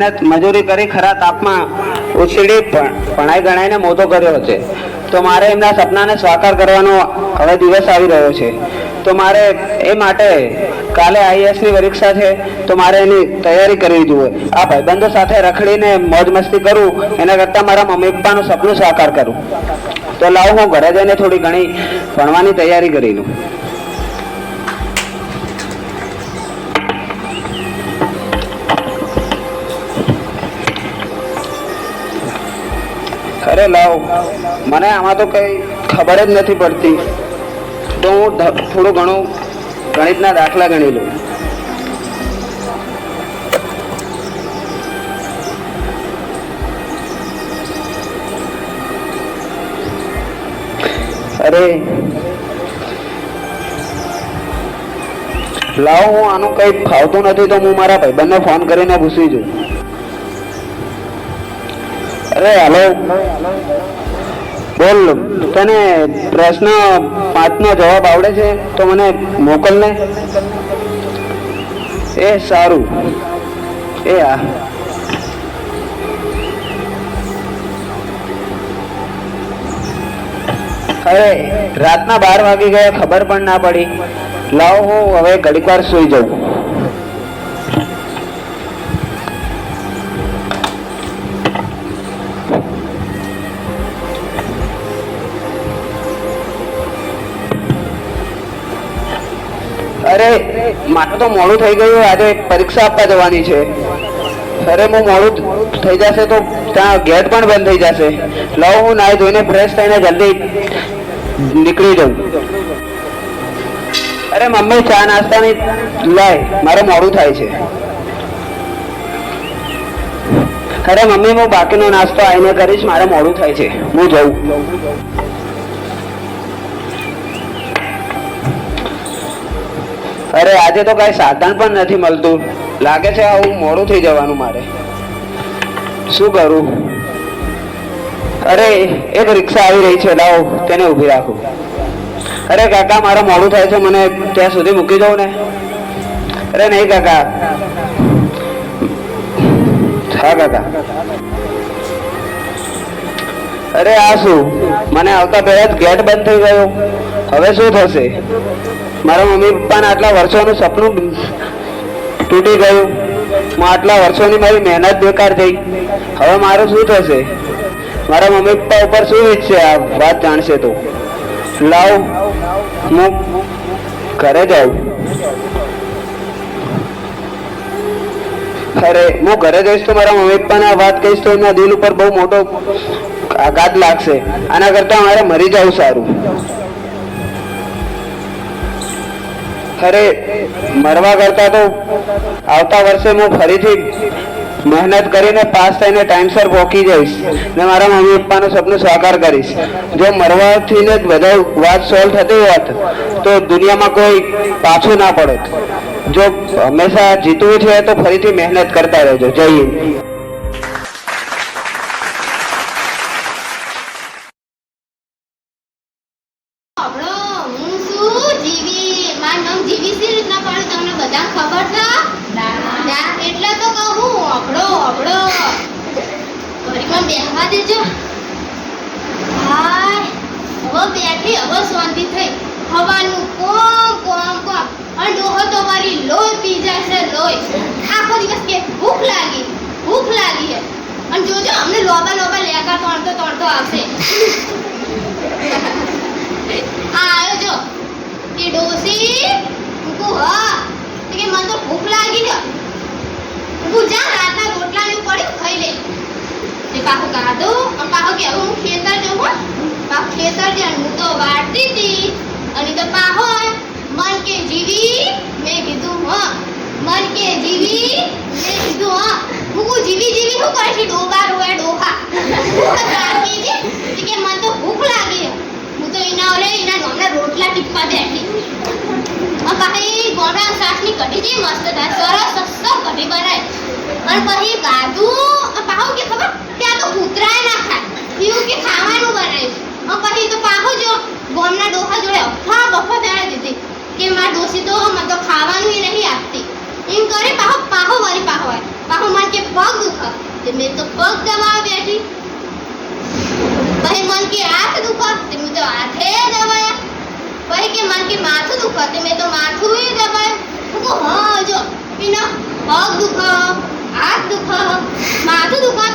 મહેનત મજૂરી કરી ખરા તાપમાં પણ ભણાઈ ગણાઈને મોટો કર્યો છે. તો મારે એમના સપનાને સાકાર કરવાનો હવે દિવસ આવી રહ્યો છે. તો મારે એ માટે કાલે આઈએસની પરીક્ષા છે, તો મારે એની તૈયારી કરવી જોઈએ. આ ભાઈબંધો સાથે રખડીને મોજ મસ્તી કરું, એના કરતાં મારા મમ્મી પપ્પાનું સપનું સાકાર કરું. તો લાવ હું ઘરે જઈને થોડી ઘણી ભણવાની તૈયારી કરી લઉં. અરે લાવ. મને આમાં તો કઈ ખબર જ નથી પડતી. તો હું થોડું ઘણું ગણિતના દાખલા ગણી લઉં. અરે, લાવ હું આનું કઈ ફાવતું નથી તો હું મારા ભાઈબંધને ફોન કરીને પૂછી જોઉં. અરે હલો. બોલ, તને પ્રશ્ન પાંચનો જવાબ આવડે છે તો મને મોકલ ને. એ સારું. એ હા અરે, રાતના બાર વાગી ગયા, ખબર પણ ના પડી. લાવો, હું હવે ઘડીક વાર સુઈ જાઉં. અરે, મારે તો મોડું થઈ ગયું, આજે પરીક્ષા આપવા જવાની છે. અરે, હું મોડું થઈ જશે તો ત્યાં ગેટ પણ બંધ થઈ જશે. લઉં હું નાય ધોઈને ફ્રેશ થઈને જલ્દી નીકળી જાઉં. અરે, મમ્મી, ચા નાસ્તાની લાય, મારે મોડું થાય છે. અરે, મમ્મી, હું બાકીનો નાસ્તો આવીને કરીશ, મારે મોડું થાય છે. હું જઉં. અરે આજે તો કઈ સાધન પણ નથી મળતું. લાગે છે આવું મોડું થઈ જવાનું મારે. શું કરું? અરે, એક રિક્ષા આવી રહી છે, લાવો, તેને ઊભી રાખું. અરે, કાકા, મારે મોડું થાય છે, મને ત્યાં સુધી મૂકી દઉં ને. અરે, નહીં, કાકા. હા, કાકા. અરે, આ શું? મને આવતા પહેલા જ ગેટ બંધ થઈ ગયો. હવે શું થશે? મારા મમ્મી પપ્પાના આટલા વર્ષોનું સપનું તૂટી ગયું. હું આટલા વર્ષોની મારી મહેનત બેકાર થઈ. હવે મારું શું થશે? મારા મમ્મી પપ્પા ઉપર શું વીતશે આ વાત જાણશે તો. લાવ. હું ઘરે જાઉં. અરે, હું ઘરે જઈશ તો મારા મમ્મી પપ્પાને આ વાત કહીશ તો એમના દિલ ઉપર બહુ મોટો આઘાત લાગશે. આના કરતાં મારે મરી જવું સારું. અરે, મરવા કરતા તો આવતા વર્ષે હું ફરીથી મહેનત કરીને પાસ થઈને ટાઈમસર પહોંચી જઈશ ને મારા મમ્મી પપ્પાનું સપનું સાકાર કરીશ. જો મરવાથી ને બધા વાત સોલ્વ થતી હોત, તો દુનિયામાં કોઈ પાછું ના પડત. જો હંમેશા જીતવું છે તો ફરીથી મહેનત કરતા રહેજો. જય હિન્દ. હું જીવી મારું નામ જીવી સી રીતના પડે તમને બધા ખબર છે? એટલે તો કહું અબડો અબડો ઘડીમાં બેહવા દેજો. હાય હવે બેઠી હવે શાંતિ થઈ. હવાનું કોમ કોમ કોમ. અને ડોહો તો મારી લોહી પી જાય છે લોહી. આખો દિવસ કે ભૂખ લાગી ભૂખ લાગી હે. અને જોજો અમને લોબા લોબા લેકા તોડતો તોડતો આવશે. આ જો કે ડોસી હું હા. તો કે મને તો ભૂખ લાગી છે હું જા, રાતના રોટલા ને પડ્યું, ખાઈ લે તે પાછું કાઢો. અને પાછું કે હું ખેતર જઉં હો. પાછું ખેતર જઈને હું તો વાળતી હતી. અને તો પાહો મન કે જીવી, મેં કીધું, હા. મન કે જીવી, મેં કીધું, હા. કહું જીવી જીવી, શું કરે છે ડોબા રોયા ડોહા લાગી છે તે કે મને તો ભૂખ લાગી છે હું તો એના ઓલે એના ગામના રોટલા ટીપવા બેઠી અને પાછી શાકની કઢી મસ્ત થાય, સરસ સસ્તો કઢી બનાય અને પછી બાજુ પાહુ કે ખબર? ત્યાં તો કૂતરાય ના ખાય પીવું કે ખાવાનું બનાવ્યું અને પછી તો પાહુ જો, ગોમના ડોહા જોડે અફા બફા દેવા દીધી. કે માર ડોસી તો મને તો ખાવાનું નહીં આપતી. એમ કરે પાહો પાહો વળી પાહો આવે. પાહો મન કે પગ મેં તો પગ દબાવ બેઠી. પછી મન કે હાથ દુખા તે મેં તો હાથે દબાયા પછી કે મન કે માથું દુખા તે મેં તો માથું દબાયું હું કહું હા જો એના પગ દુખા હાથ દુખા